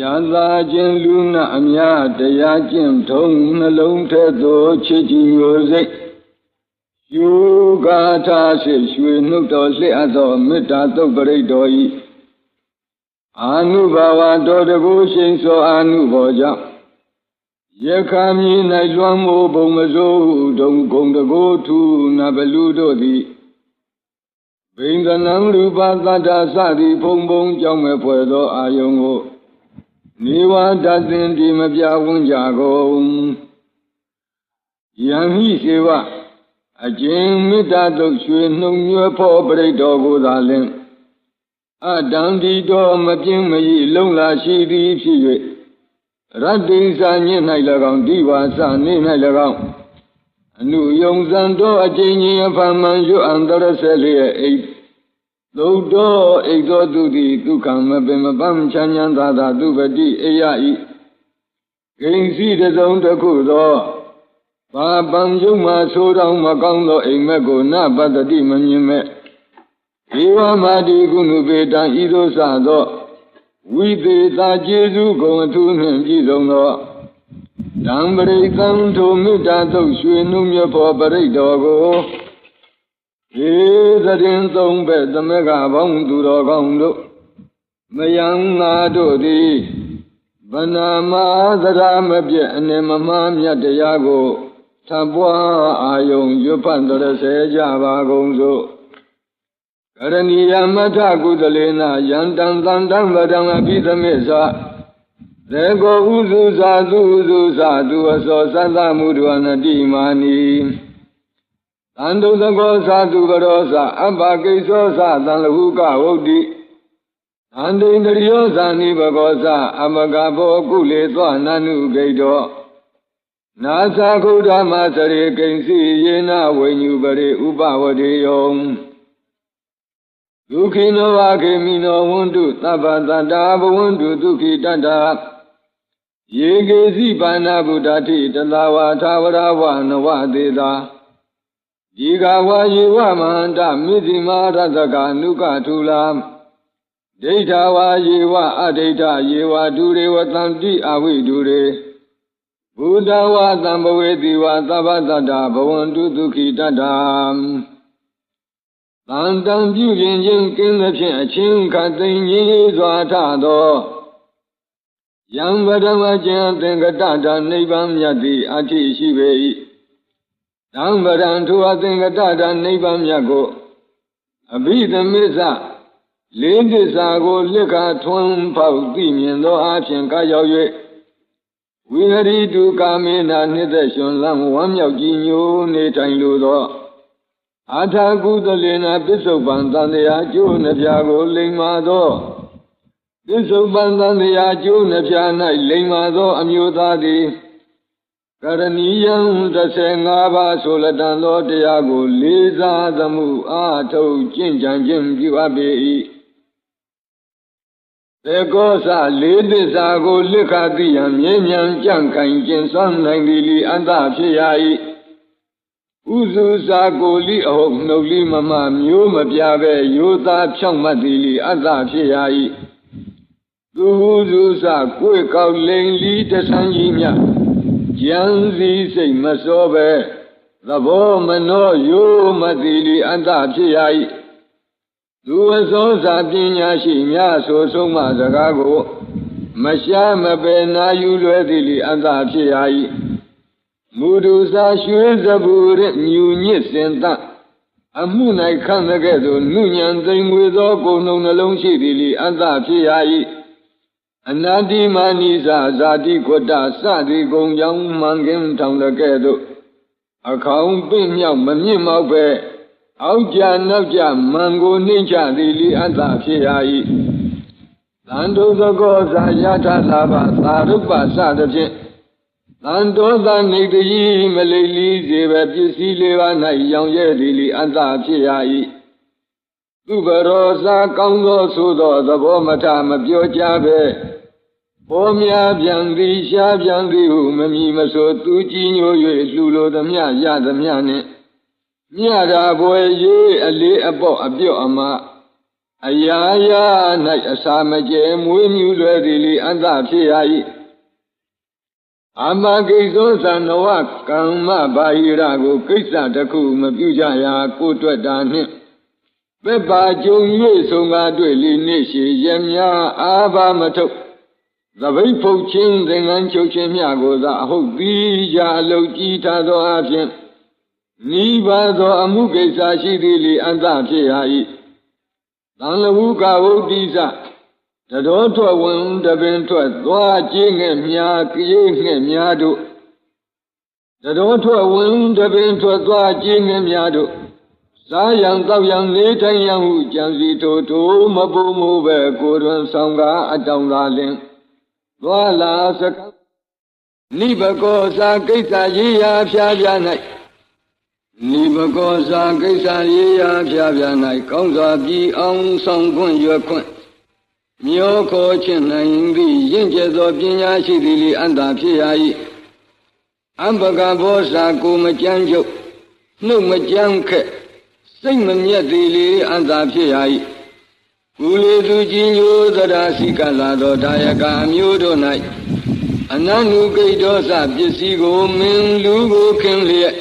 ရသာခြင်းလူနာအများတရားကျင့်ထုံးနှလုံးထဲသို့ချစ်ကြည်မျိုးစိတ်ယူကာထာရှိရွှေနှုတ်တော်လျှအပ်သောမေတ္တာတုတ်ပရိတ်တော်ဤအာနုဘာဝတော်တကူရှိန်သောအာနုဘောကြောင့်ယခာမြေ၌လွှမ်းမိုးဘုံမစိုးဒုံကုံတကိုထူနဘလူတို့သည်ဘိန္ဒနံရူပသတ္တသတိဘုံဘုံကြောင့်မဲ့ဖွယ်သောအာယုံကို နေဝတသင်ဒီမပြဝန်းကြကုန်ယံဟိစေဝအကျဉ်မေတ္တာတုတ်ရွှေနှုံညွယ်ဖို့ပြိတ္တော်ကိုသာလင်အတံဒီတော်မပြင်းမဤလုံလာရှိသည်ဖြစ်၍ရတ္တိစာညစ်၌၎င်းဒီဝါစနေ၌၎င်းအနုယုံစံတော်အကျဉ်းချင်းအဖန်မှန်ရွအန္တရဆဲလျက်အိတ် သုတ်တော်အိတ်တော်သူသည်ဒုက္ခမပင်မပန်းချမ်းချမ်းသာသာသူပတိအေယဤဂိဉ္စီတစုံတစ်ခုသောဘာပံယုံမှာဆိုတော်မကောင်းသောအိမ်မက်ကိုနပတ္တိမမြင်မဲ့ဧဝမာတိကုဏုပေတံဤသို့စသောဝိသေသာကျေစုကုံအထူးနှင့်ပြည့်စုံသောဓမ္ပရိသံထိုမေတ္တာသုတ်ရွှေနှုမြဖို့ပရိတ်တော်ကိုဧ သရင်သုံးဘက်သမကဘောင်းသူတော်ကောင်းတို့မယံနာတို့သည်ဗနာမသရမပြည့်အနေမမမြတ်တရားကိုသပွားအာယုံရွတ်ဖတ်တော်စေကြပါကုန်စို့ကရဏီယမထကုသလေနယံတံသံတံဗဒံအပိသမေသာသေကိုဥစုသာသူဥစုသာသူအစောသတ္တမုဒ္ဒဝနတိမာနီ သံတုသကောသာသူကရောသာအပ္ပကိသောသာသံလဟုကဝုဒ္ဓိသံတိန္ဒရိယောသာနိဘဂောသာအမကဘောကုလေသောနနုဂိတောနာသခုဓမ္မစရေကိဉ္စီယေနဝိညုပရိဥပဝတိယောဒုခိနောဝခေမိနောဝန္တုသဗ္ဗတတ္တာဘဝန္တုဒုခိတတ္တာယေကေစီပါဏဗုဒ္ဓတိတလဝါသာဝရဝနဝသေတာ ဒီကဝါယေဝမန္တမိတိမာရတကနုကထုလာဒိဋ္ဌဝါယေဝအဒိဋ္ဌယေဝဒုရေဝတံတိအဝိဒုရေဘုဒ္ဓဝါသံဘဝေတိဝါသဗ္ဗတတ္တာဘဝန္တုဒုခိတတ္တာတန်တံပြုပြင်ခြင်းကင်းသဖြင့်အချင်းခသိင်ကြီးစွာထသောယံဗဒမကျင်သင်္ကတတာနိဗ္ဗာန်မြတ်သည်အဋ္ဌိရှိပေ၏ တံဗရံထိုအသင်္ကတတာနိဗ္ဗာန်မြတ်ကိုအဘိဓမစ္ဆလေးသစ္စာကိုလက်ခထွန်းပေါက်သိမြင်သောအဖြစ်ကားရောက်၍ဝိဟရိတုကာမေနာနှစ်သက်ရှင်လန်းဝမ်းမြောက်ကြည်ညိုနေထိုင်လိုသောအာထာကုသလေနာပစ္စုပန်တန်တရားကျိုးနှပြကိုလိမ္မာသောပစ္စုပန်တန်တရားကျိုးနှပြ၌လိမ္မာသော အမျိုးသားသည် ကရဏီယံ15ပါးဆိုလတန်သောတရားကို လေးစားသမှုအာထုတ်ကျင့်ကြံခြင်းပြုအပ်ပေ၏သေကောစလေးသစ္စာကိုလက်ခသိရန်မြဲမြံကြံ့ခိုင်ကျင့်စွမ်းနိုင်သည်လီအတ္တဖြစ်ရ၏ဥစုစာကိုလိအဟုတ်နှုတ်လိမမမျိုးမပြပဲယောသားဖြောင့်မတ်သည်လီအတ္တဖြစ်ရ၏သူဟုစုစာကိုယ်ကောက်လိန်လီတဆန်းကြီးမြ ကြံစည်းစိတ်မစောပဲသဘောမနောယောမတိလီအတ္တဖြစ်ရ၏သူအစောစာပညာရှိများဆိုဆုံးမစကားကိုမရှားမပယ်နာယူလွယ်သည်လီအတ္တဖြစ်ရ၏မူဒုစာရွှေစပူရမြူညစ်စင်တအမှု၌ခံတဲ့ကဲ့သို့နုညံသိမ်ငွေသောကိုယ်နှုံနှလုံးရှိသည်လီအတ္တဖြစ်ရ၏ အနာတိမာနိစာဇာတိခွတ္တစသည်ကုံကြောင့်မှန်ကင်းထောင်တဲ့ကဲ့သို့အခေါင်ပြင့်မြောက်မမြင့်မောက်ပဲအောက်ကြနောက်ကြမန်ကိုနှိမ့်ချသည်လီအတ္တဖြစ်ရ၏သံတုသကောဇာယထလာဘသာရုပ္ပစသဖြင့်တန်တောသနေတကြီးမလိလီစေပဲပစ္စည်းလေးပါး၌ရောင်ရဲသည်လီအတ္တဖြစ်ရ၏သူဘရောစာကောင်းသောဆိုသောသဘောမထမပြောကြပဲ ပေါ်များပြန်သည်ရှားပြန်သည်ဟုမမီမဆိုသူကြည်ညို၍လှူလိုသမျှရသမျှနှင့်မြတာဘွယ်ရေးအလေးအပေါ့အပြော့အမအရာရာ၌အစာမကျဲမွေးမြူလွယ်သည်လီအတ္တဖြစ်ရ၏အမကိစ္သောသနဝကမ္မဘာဟိရကိုကိစ္စတစ်ခုမပြုကြရာကိုတွက်တာနှင့်ပက်ပါကြုံ၍ဆုံးကားတွေ့လီနေ့ရှိရမြအာဘာမထုတ် သပိတ်ဖုတ်ချင်းသင်္ကန်းချုပ်ခြင်းမြကိုသာအဟုတ်ပြီးကြအလုတ်ကြီးထားသောအဖြစ်နိဗ္ဗာန်သောအမှုကိစ္စရှိသည်လီအတ္တဖြစ်ရ၏သံလဝုကဝုဒ္တိစတတော်ထွက်ဝင်တပင်ထွက်သွားကျင်းငဲ့မြာကြေးငဲ့မြာတို့တတော်ထွက်ဝင်တပင်ထွက်သွားကျင်းငဲ့မြာတို့စားရန်တောက်ရန်နေထိုင်ရန်ဟုကြံစီထိုထိုမပူမှုပဲကိုယ်တွင်ဆောင်ကားအတောင်သာလင် သွားလာစကနိဘကောစာကိစ္စရေးရာဖြာဖြာ၌နိဘကောစာကိစ္စရေးရာဖြာဖြာ၌ကောင်းစွာပြီးအောင်ဆောင်ခွင့်ရွယ်ခွင့်မျောခေါ်ခြင်းနိုင်သည့်ရင့်ကျက်သောပညာရှိသည်လေအန္တာဖြစ်ရ၏အံပကဘောစာကိုမကြမ်းကြုတ်နှုတ်မကြမ်းခက်စိတ်မမြတ်သည်လေအန္တာဖြစ်ရ၏ ကုလေသူကြီးညိုသရာစိကလာသောဒါယကအမျိုးတို့၌အနန္နုကိတောစပစ္စည်းကိုမင်းလူကိုခင်လျက်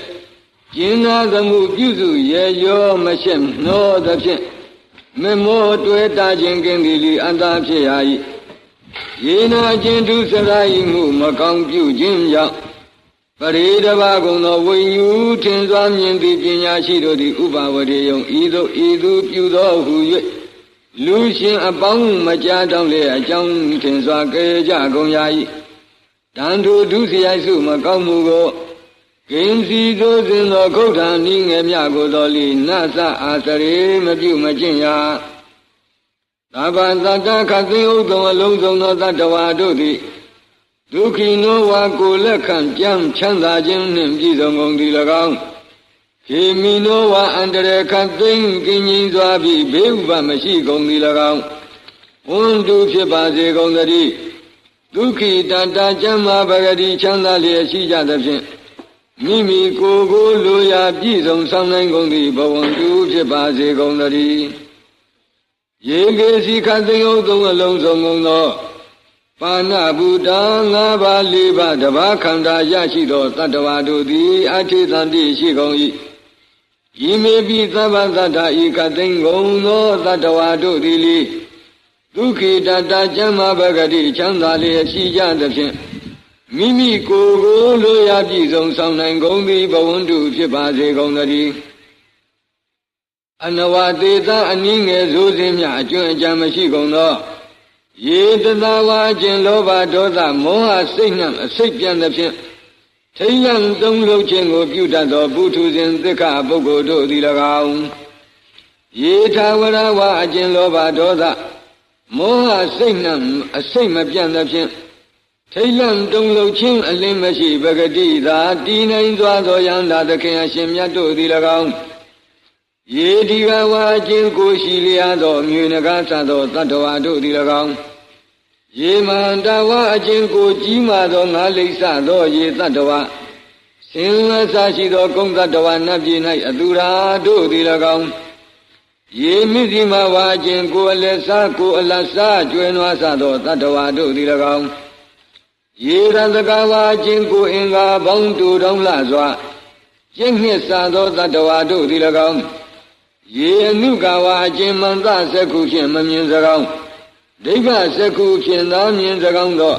ကျင်းနာသမှုပြုစုရေရောမရှက်နှောသဖြင့်မမောတွေ့တာခြင်းကင်းသည်လီအန္တာဖြစ်ရ၏ယေနာခြင်းဒုစရိုက်မှုမကောင်းပြုခြင်းကြောင့်ပရိဒဘာကုံသောဝိညူထင်စွာမြင်သည့်ပညာရှိတို့သည်ဥပါဝရေယုံဤသို့ဤသူပြုသောဟု၍ လူရှင်အပေါင်းမကြားတောင်းလေအကြောင်းထင်စွာကြကြကုန်ရ၏တန်ထိုဒုစရိုက်စုမကောင်းမှုကိုကင်းစီသိုးစဉ်သောခုတ်ထံဤငယ်မြကိုတော်လီနသအာစရေမပြုမကျင့်ရာသဗ္ဗတတ္တခသိဥဒ္ဓံအလုံးစုံသောတတ္တဝါတို့သည်ဒုက္ခိနောဝါကိုလက်ခံကြမ်းချမ်းသာခြင်းနှင့်ပြည့်စုံကုန်သည်၎င်း ခေမီနောဝါအန္တရခသိမ့်ကင်းကြီးစွာပြီးဘေးဥပမရှိကုန်သည်၎င်းဝန္တုဖြစ်ပါစေကုန်သတည်းဒုက္ခိတတကျမ်းမာပဂတိချမ်းသာလျက်ရှိကြသဖြင့်မိမိကိုယ်ကိုလိုရာပြည့်စုံဆောင်နိုင်ကုန်သည့်ဘဝတုဖြစ်ပါစေကုန်သတည်းယေကေစီခသိယုတ်သုံးအလုံးစုံကုန်သောပါဏဗုဒ္ဓငါးပါးလေးပါးတဘာခန္ဓာရရှိသောတတ္တဝါတို့သည်အထေသန္တိရှိကုန်၏ ဤမေပိသဗ္ဗတတ္တဤကသိင်ကုန်သောတတ္တဝါတို့သည်လေဒုက္ခိတတကျမ်းမာပဂတိချမ်းသာလျက်ရှိကြသဖြင့်မိမိကိုယ်ကိုလိုရာပြည့်စုံဆောင်နိုင်ကုန်သည်ဘဝန္တုဖြစ်ပါစေကုန်သတည်းအနဝတေသအနည်းငယ်ဇိုးစင်းမြအကျွမ်းအကြံမရှိကုန်သောယေတသာဝါခြင်းလောဘဒေါသမောဟစိတ်နှံအစိတ်ပြန်သဖြင့် ထိယံသုံးလုံးခြင်းကိုပြုတတ်သောပုထုဇဉ်သစ္ခပုဂ္ဂိုလ်တို့သည်၎င်းယေထာဝရဝါအခြင်းလောဘဒေါသမောဟစိတ်နှံအစိတ်မပြတ်သဖြင့်ထိတ်လန့်တုန်လှုပ်ခြင်းအလင်းမရှိပဂတိသာတည်နိုင်စွာသောယန္တာသခင်အရှင်မြတ်တို့သည်၎င်းယေဒီကဝါခြင်းကိုရှိလျာသောမြေနဂါသသောတတ္တဝါတို့သည်၎င်း ယေမန္တဝါအခြင်းကိုကြီးမာသောငါလိစ္ဆသောယေတတ္တဝါစင်လဆရှိသောကုံတတ္တဝါနတ်ပြည်၌အတူရာတို့သည်၎င်းယေမိစီမဝါခြင်းကိုအလက်စားကိုအလတ်စားကျွဲနွားစားသောတတ္တဝါတို့သည်၎င်းယေရတကဝါခြင်းကိုအင်္ဂါပေါင်းတူတောင်းလှစွာကျင့်နှစ်စားသောတတ္တဝါတို့သည်၎င်းယေအနုကဝါခြင်းမန္တစက္ခုဖြင့်မမြင်စကောင်း ဒိဋ္ဌစက္ခုဖြင့်သာမြင်စကောင်းသော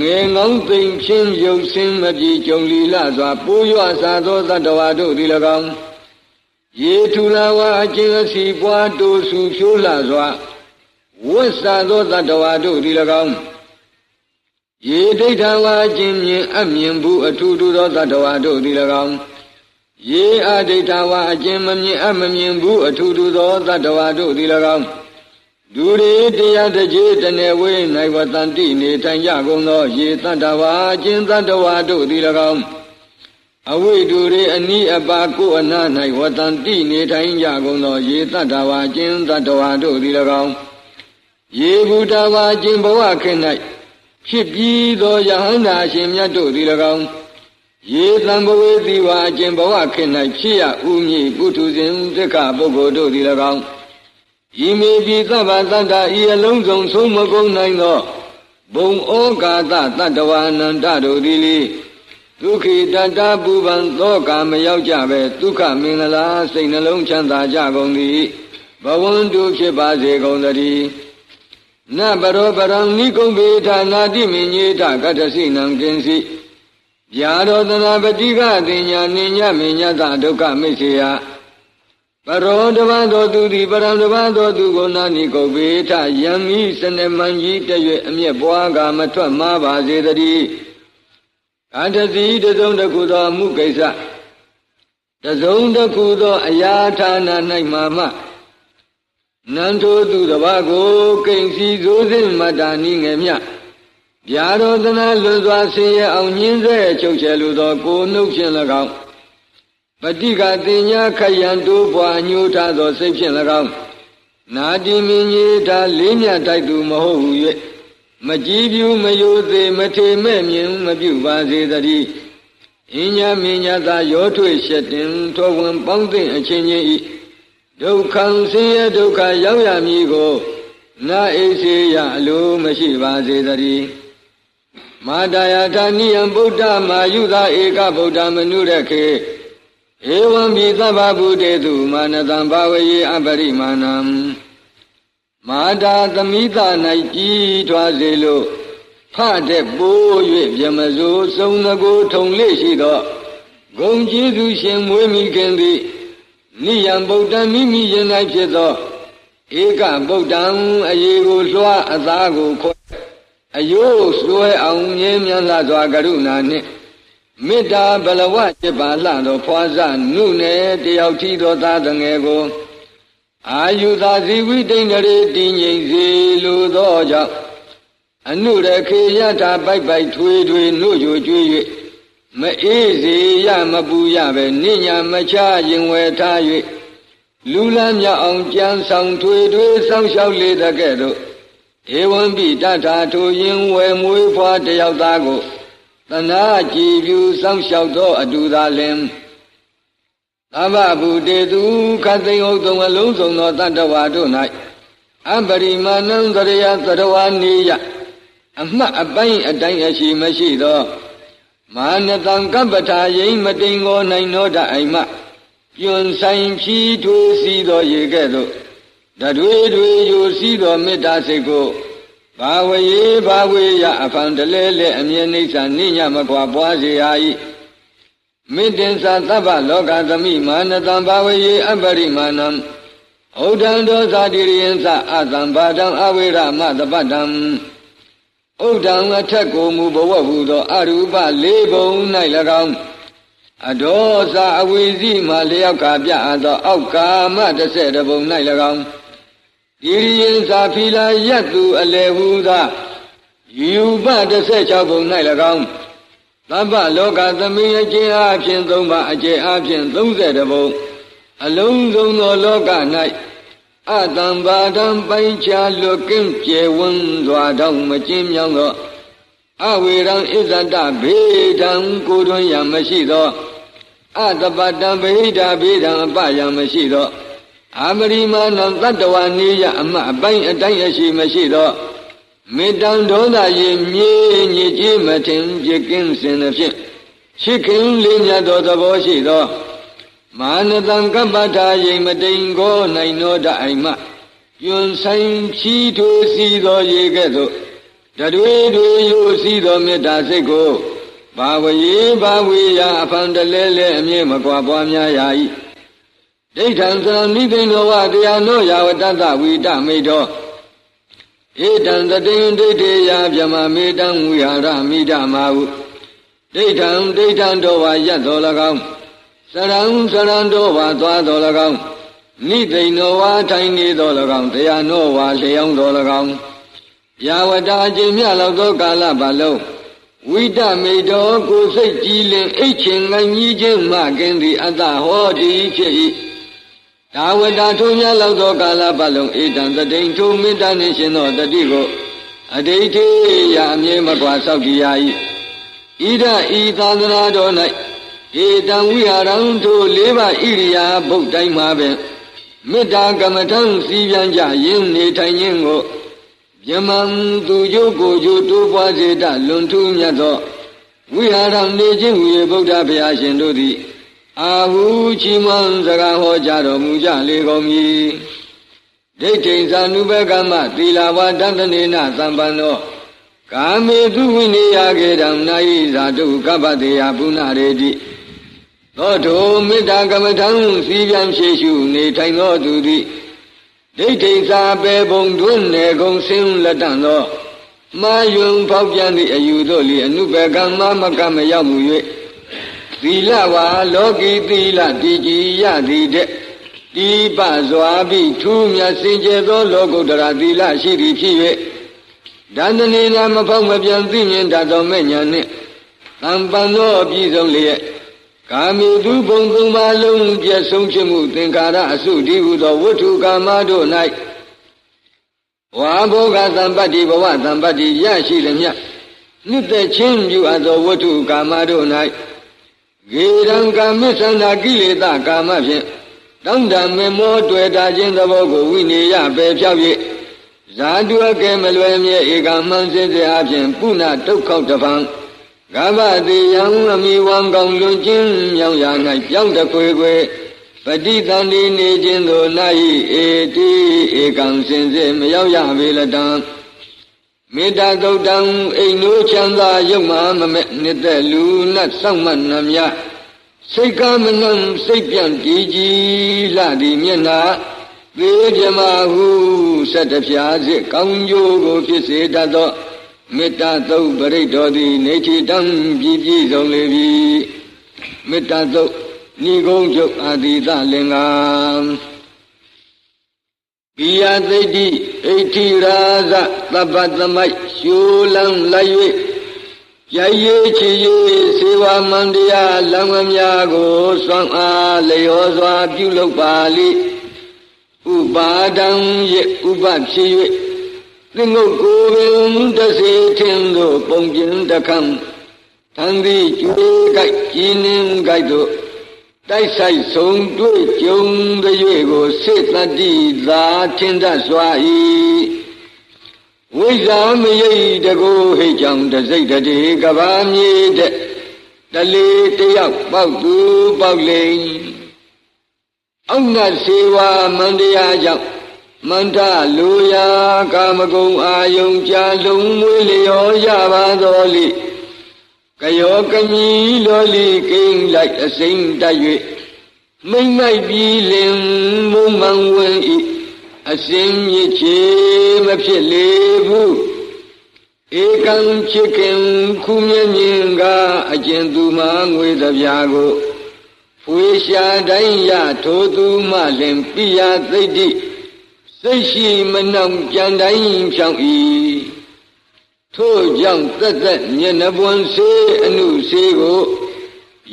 ငယ်ငောင်းသိမ်ဖြင်းရုပ်ဆင်းမပြေကြုံလီလစွာပိုးရွစားသောတတ္တဝါတို့သည်၎င်းယေထူလာဝါအခြင်းအစီပွားတူစုဖြိုးလာစွာဝိသသောတတ္တဝါတို့သည်၎င်းယေဒိဋ္ဌဝါခြင်းမြင်အမြင်ဘူးအထူးထူးသောတတ္တဝါတို့သည်၎င်းယေအဒိဋ္ဌဝါအကျဉ်မမြင်အမမြင်ဘူးအထူးထူးသောတတ္တဝါတို့သည်၎င်း ဒုရေတရားတကြီးတနေဝေးနိုင်ဝတန်တိနေထိုင်ကြကုန်သောယေတတ္တဝါအကျဉ်တတ္တဝါတို့သည်၎င်းအဝိဒုရေအနိအပါကိုအနာ၌ဝတန်တိနေထိုင်ကြကုန်သောယေတတ္တဝါအကျဉ်တတ္တဝါတို့သည်၎င်းယေဘုဒ္ဓဝါအကျဉ်ဘဝခေ၌ဖြစ်ပြီးသောယဟန္တာရှင်မြတ်တို့သည်၎င်းရေတံဘဝေတိဝါအကျင်ဘဝခေ၌ဖြစ်ရဥမည်ပုထုဇဉ်သက္ခပုဂ္ဂိုလ်တို့သည်၎င်း ဤမေပြီသဗ္ဗတတ္တဤအလုံးစုံဆုံးမကုန်နိုင်သောဘုံဩကာသတတ္တဝအနန္တတို့သည်လေဒုက္ခိတတပူပန်သောကာမရောက်ကြပဲဒုက္ခမင်္ဂလာစိတ်နှလုံးချမ်းသာကြကုန်သည်ဘဝန္တုဖြစ်ပါစေကုန်သတည်းနဘရောပရံနိကုံဘေဌာနာတိမညေတကတ္တစိနံကင်စီဗျာရောတနာပတိကတင်ညာနိညမေညတဒုက္ခမိစေယ ပရောတပသောသူသည်ပရံတပသောသူကိုနာနိကုဘေထယံမိစနမန်ကြီးတရွေအမျက်ပွားကမထွက်မှားပါစေတည်းအတတိတစုံတခုသောအမှုကိစ္စတစုံတခုသောအရာဌာန၌မှာမှနန္ထိုသူတပကိုကိဉ္စီဇိုးစင်မတ္တာနိငယ်မြဗျာရောတနာလွန်စွာဆင်းရဲအောင်ညင်းဆဲချုပ်ချယ်လိုသောကိုနှုတ်ဖြင့်၎င်း ပฏิကတင်ညာခယံတိုးပွားညှိုးထားသောစိတ်ဖြင့်၎င်းနာတိမင်းကြီးသာလေးမြတ်တိုက်သူမဟုတ်ဟု၍မကြည်ပြူမယိုသေးမထေမဲ့မြင်မပြုပါစေတည်းအင်းညာမင်းညာသာရောထွေရှက်တင်ထောဝင်ပေါင်းသိအချင်းချင်းဤဒုက္ခံဆင်းရဲဒုက္ခရောက်ရမည်ကိုနာအိစေရအလိုမရှိပါစေတည်းမာတာယထာနိယံဗုဒ္ဓမာယုသာဧကဗုဒ္ဓမနုရခေ ဧဝံပိသဗ္ဗဗုတေတုမာနတံဘာဝယေအပရိမာဏံမာတာသမိတ၌ကြီးထွားစေလိုဖတဲ့ပိုး၍ပြမစိုးစုံတကိုထုံလေးရှိသောဂုံကျေးဇူးရှင်မွေးမိခင်သည်နိယံဗုဒ္ဓမိမိရင်၌ဖြစ်သောဧကဗုဒ္ဓံအယေကိုလွှားအသားကိုခွဲအယိုးစွဲအောင်မြဲမြတ်လာစွာကရုဏာနှင့် မေတ္တာဘလဝจิตပါလှသောဖွာဇနုနယ်တယောက်ထီသောသားတငယ်ကိုအာယုသာဇီဝိတိန်ရေတည်ငြိမ်စေလိုသောကြောင့်အနုရခေယထာပိုက်ပိုက်ထွေထွေနှုတ်ကြွကြွ၍မအေးစေရမပူရပဲနိညာမချရင်ဝယ်ထား၍လူလန်းမြအောင်ကြံဆောင်ထွေထွေစောင်းလျှောက်လေတကဲ့သို့ဧဝံပိတထာထိုရင်ဝယ်မွေးဖွားတယောက်သားကို တနာကြည်ပြူစောင့်ရှောက်သောအတူသာလင်သဗ္ဗဗုတေသူခသိဟုတ်သောအလုံးစုံသောတတ္တဝါတို့၌အပရိမာဏံသရယသရဝနေယအမှတ်အပိုင်းအတိုင်းအရှိမရှိသောမာနတံကပ္ပထာယိမတိန်ကိုနိုင်သောတအိမ်မှပြွန်ဆိုင်ဖြီးထွေးစီသောရေကဲ့သို့တတွေတွေယူစီသောမေတ္တာစိတ်ကို ဘာဝေဘာဝေယအဖန်တလဲလဲအမြဲနှိစ္စနိညမကွာပွားစေဟာဤမေတ္တင်္စာသဗ္ဗလောကသမိမာနတံဘာဝေအပရိမာဏံဩဒံဒောဇာတိရိယံသအတံဘာတံအဝိရမသပတံဥဒံအထက်ကိုမူဘဝဟုသောအရူပလေးဘုံ၌၎င်းအဒောဇာအဝိဇိမှလျောက်ကပြအပ်သောအောက်ကာမတစ်ဆက်တဘုံ၌၎င်း ဣရိယဇာဖီလာယတ်သူအလေဟုသာယူပ16ဘုံ၌၎င်းသဗ္ဗလောကသမီးအကျဉ်းအဖြစ်သုံးပါအကျဉ်းအဖြစ်30ဘုံအလုံးစုံသောလောက၌အတံပါဒံပိုင်ချလွတ်ကင်းကျေဝန်းစွာတောင်းမကျင်းမြောင်းသောအဝေရံဣဇတဘေဒံကိုတွင်ရမရှိသောအတပတံဗဟိတာဘေဒံအပယံမရှိသော အာမရိမာနံတတ္တဝနေယအမအပိုင်းအတိုင်းအရှိမရှိသောမေတ္တံဒေါသရေမြေညစ်ကြေးမထင်ပြကင်းစင်သဖြင့်ရှိခင်လေးမြတ်သောသဘောရှိသောမာနတံကပ္ပထာယိမတိန်ကိုနိုင်သောတအိမ်မှယွန်ဆိုင်ဖြီးထိုးစီသောရေကဲ့သို့တတွေတွေယိုစီသောမေတ္တာစိတ်ကိုဘာဝေဘာဝေယအဖန်တလဲလဲအမြဲမကွာပွားများရာ၏ ဒိဋ္ဌံသံနိသိဏောဝတရားနောယာဝတ္တဝိတမိတောဧတံတတိယဒိဋ္ဌေယဗြဟ္မမေတံဝိဟာရမိဓမာဟုဒိဋ္ဌံဒိဋ္ဌံတော်ဝါယတ်တော်၎င်းစရံစရံတော်ဝါသွားတော်၎င်းနိသိဏောဝါထိုင်နေတော်၎င်းတရားနောဝါလျောင်းတော်၎င်းယာဝတ္တအကျင့်မြလောက်သောကာလပတ်လုံးဝိတမေတော်ကိုစိတ်ကြည်လင်အိတ်ချင်ငိုင်းကြီးခြင်းမှကင်းသည်အတ္တဟောတိဖြစ်၏ ဒါဝတထုံးများလောက်သောကာလပတ်လုံးဧတံတတိန်ထုံမေတ္တာနှင့်ရှင်သောတတိကိုအဋိဋ္ဌိယအမြဲမကွာဆောက်ကြရ၏ဣဒဤသာသနာတော်၌ဧတံဝိဟာရံထိုလေးပါဣရိယာဘုတ်တိုင်းမှာပင်မေတ္တာကမ္မထံစီးပြန်ကြရင်းနေထိုင်ခြင်းကိုမြမံသူကျိုးကိုကျိုးတိုးပွားစေတလွန်ထူးမြတ်သောဝိဟာရနေခြင်းဟူ၍ဗုဒ္ဓဘုရားရှင်တို့သည် အာဟုချီးမွမ်းစကားဟောကြားတော်မူကြလေကုန်မည်ဒိဋ္ဌိဇာနုဘကမသီလဝါတန္တနေနသံပန္နောကာမေသူဝိနေယကေတံနာယိဇာတုကပ္ပတေယပုဏ္ဏရေတိသောထိုမေတ္တာကမ္မထံစီပြန်ဖြည့်ရှုနေထိုင်သောသူသည်ဒိဋ္ဌိသာပေဘုံတွင်နေကုန်ဆင်းလက်တန်သောမာယွန်ဖောက်ပြန်သည့်အယူတို့လီအနုဘကမမကမရောက်မှု၍ သီလဝါလောကီသီလတည်ကြည်ရသည်တဲ့တိပစွာပြီးထူးမြတ်စင်ကြယ်သော လောကုတ္တရာသီလရှိသည်ဖြစ်၍ဒန္တနေနာမဖောက်မပြန်သိမြင်တတ်သောမဲ့ညာနှင့်တံပန်သောအပြည့်စုံလျက်ကာမိတုဘုံသုံးပါးလုံးပြည့်စုံဖြစ်မှုသင်္ခါရအစုတည်းဟူသောဝတ္ထုကာမတို့၌ဝါဘောဂသံပတ္တိဘဝသံပတ္တိရရှိလျက်နှစ်သက်ချင်းပြုအပ်သောဝတ္ထုကာမတို့၌ ဂေရံကာမိသန္တာကိလေသာကာမဖြင့်တောင်းတမေမောတွေ့တာခြင်းသဘောကိုဝိနေယပဲဖြောက်၍ဇာတုအကဲမလွယ်မြဲဧကမှန်စေစေအပြင်ပုဏ္ဏဒုက္ခောက်တပံကဗ္ဗတိယံအမိဝံကောင်းလွန်ခြင်းမြောင်ရာ၌ပြောင်းတခွေခွေပฏิသန္တိနေခြင်းသို့၌ဧတိဧကံစင်စေမရောက်ရပေလတံ မေတ္တာသုတ်တံအိမ်နိုးချမ်းသာရုပ်မှမမဲ့နှစ်သက်လူနတ်စောင့်မနှမြစိတ်ကမနှံစိတ်ပြန်ကြည်ကြည်လှသည်မျက်နာသေးပြမဟုဆက်တဖြာစစ်ကောင်းကျိုးကိုဖြစ်စေတတ်သောမေတ္တာသုတ်ပရိတော်သည်နေချီတံပြည့်ပြည့်စုံလေပြီမေတ္တာသုတ်ဏိကုံးချုပ်အာတိသလင်္ကာပိယသိတိ ဣတိရာဇသဗ္ဗသမိုက်ရှူလံလိုက်၍ရိုက်ရချီ၍စေဝမန္တရားလံမများကိုစွမ်းအားလျောစွာပြုလုပ်ပါလိဥပါဒံရဲ့ဥပဖြစ်၍သင်္ကုတ်ကိုပင်တစေထင်သို့ပုံကျင်တခံသံသည်ကျွေးကြိုက်ကြည်နှင်းကြိုက်သို့ တိုက်ဆိုင်ဆုံးတွေ့ကြုံတဲ့ကိုစေတတိသာထင်တတ်စွာ၏ဝိဇာမရိတ်တကိုဟိတ်ကြောင့်တစိတ်တည်းကဘာမြေတဲ့တလေတယောက်ပေါက်သူပေါက်လိမ်အောက်နတ်စေဝါမန္တရားကြောင့်မန္တလူယာကာမဂုံအာယုံကြာလုံးမွေးလျောရပါတော်လိ ကယောကမီလောလီကိန်းလိုက်အစိမ့်တတ်၍မိမ့်မိုက်ပြီးလင်မုံမှန်ဝင်ဤအစင်မြစ်ချေမဖြစ်လေဘူးဧကံချစ်ခင်ခုမြင့်မြင်ကအကျဉ်သူမှငွေတပြားကိုဖွေရှာတိုင်းရထိုသူမှလင်ပိယသိတိစိတ်ရှိမနှောင်ပြန်တိုင်းဖြောင်း၏ ထို့ကြောင့်သက်သက်မျက်နှပွန်စေအနုစေကို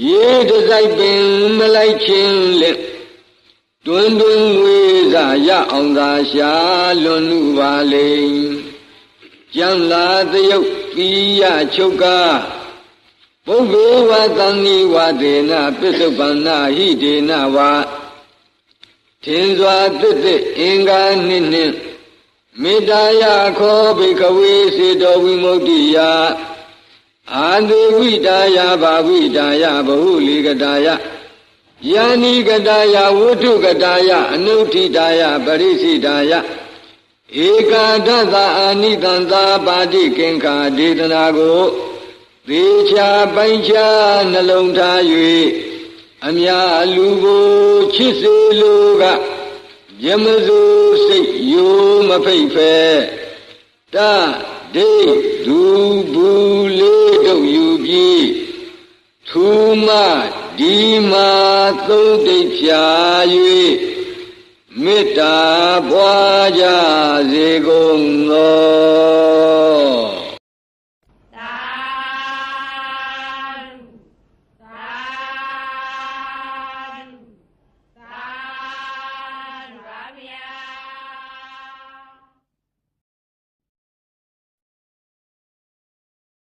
ရေတစိုက်ပင်မလိုက်ခြင်းလက်တွင်တွင်ဝေစာရအောင်သာရှာလွန်လူပါလေကျမ်းလာတယုတ်ပိယချုပ်ကားပုဗ္ဗေဝသံဃိဝဒေနပစ္စုပန္နာဟိဒေနဝါထင်စွာသစ်သစ်အင်္ဂါနှင့်နှင့် မေတ္တာယခောဘိကဝေစေတောဝိမု ക്തി ယအာတိဝိတာယဘာဝိတာယဘဟုလီကတာယယာနိကတာယဝုထုကတာယအနုထိတာယပရိစိတာယဧကာဒသအာနိတံသာပါတိကင်္ခာဒေသနာကိုသေချာပိုင်ချာနှလုံးထား၍အမြလူကိုချစ်စေလိုကယမဇု စိတ်ယိုမဖိတ်ဖဲတဒိဒူဘူးလေးတို့ယူပြီးထူမဒီမာသုံးတိတ်ဖြာ၍မေတ္တာပွားကြစေကုန်သော